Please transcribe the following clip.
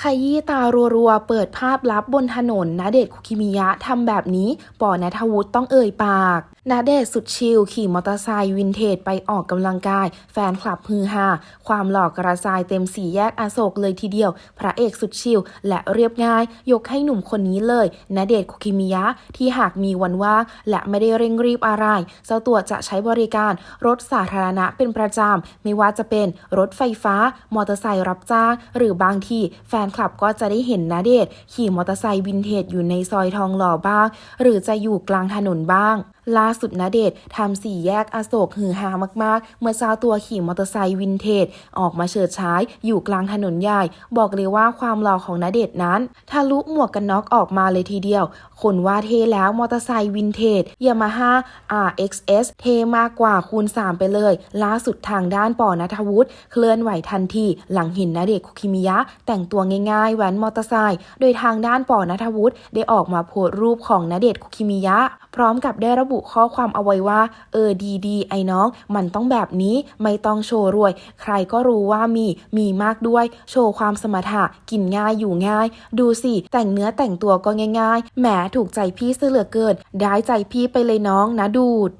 ขยี้ตารัวๆ เปิดภาพลับบนถนนณเดชคุกิมิยะทำแบบนี้ปอนัทวุฒิต้องเอ่ยปากณเดชสุดชิลขี่มอเตอร์ไซค์วินเทจไปออกกำลังกาย แฟนคลับฮือฮาความหล่อกระจายเต็มสี่แยกอโศกเลยทีเดียว พระเอกสุดชิลและเรียบง่าย ยกให้หนุ่มคนนี้เลยณเดชคุกิมิยะที่หากมีวันว่างและไม่ได้เร่งรีบอะไรเจ้าตัวจะใช้บริการรถสาธารณะเป็นประจำไม่ว่าจะเป็นรถไฟฟ้า มอเตอร์ไซค์รับจ้างหรือบางทีแฟนนคลับก็จะได้เห็นนาเดชขี่มอเตอร์ไซค์วินเทจอยู่ในซอยทองหล่อบ้าง หรือจะอยู่กลางถนนบ้าง ล่าสุดนาเดชทำสี่แยกอโศกฮือฮามากๆ เมื่อเจ้าตัวขี่มอเตอร์ไซค์วินเทจ ออกมาเฉิดฉายอยู่กลางถนนใหญ่ บอกเลยว่าความหล่อของนาเดชนั้นทะลุหมวกกันน็อกออกมาเลยทีเดียว คนว่าเทแล้วมอเตอร์ไซค์วินเทจยามาฮ่า RXS เทมากกว่าคูณ 3 ไปเลย ล่าสุดทางด้านปอนัทวุฒิเคลื่อนไหวทันทีหลังเห็นนาเดชคุกิมิยะ แต่งตัวง่ายๆแว้นมอเตอร์ไซค์โดยทางด้านปอนัทวุฒิได้ออกมาโพสต์รูปของนาเดชคุกิมิยะ พร้อมกับได้ระบุข้อความเอาไว้ว่า เออดีดีไอ้น้อง มันต้องแบบนี้ไม่ต้องโชว์รวย ใครก็รู้ว่ามีมีมากด้วย โชว์ความสมรรถะกินง่ายอยู่ง่าย ดูสิ แต่งเนื้อแต่งตัวก็ง่ายๆแหมถูกใจพี่เสือเหลือเกินได้ใจพี่ไปเลยน้องนะดูด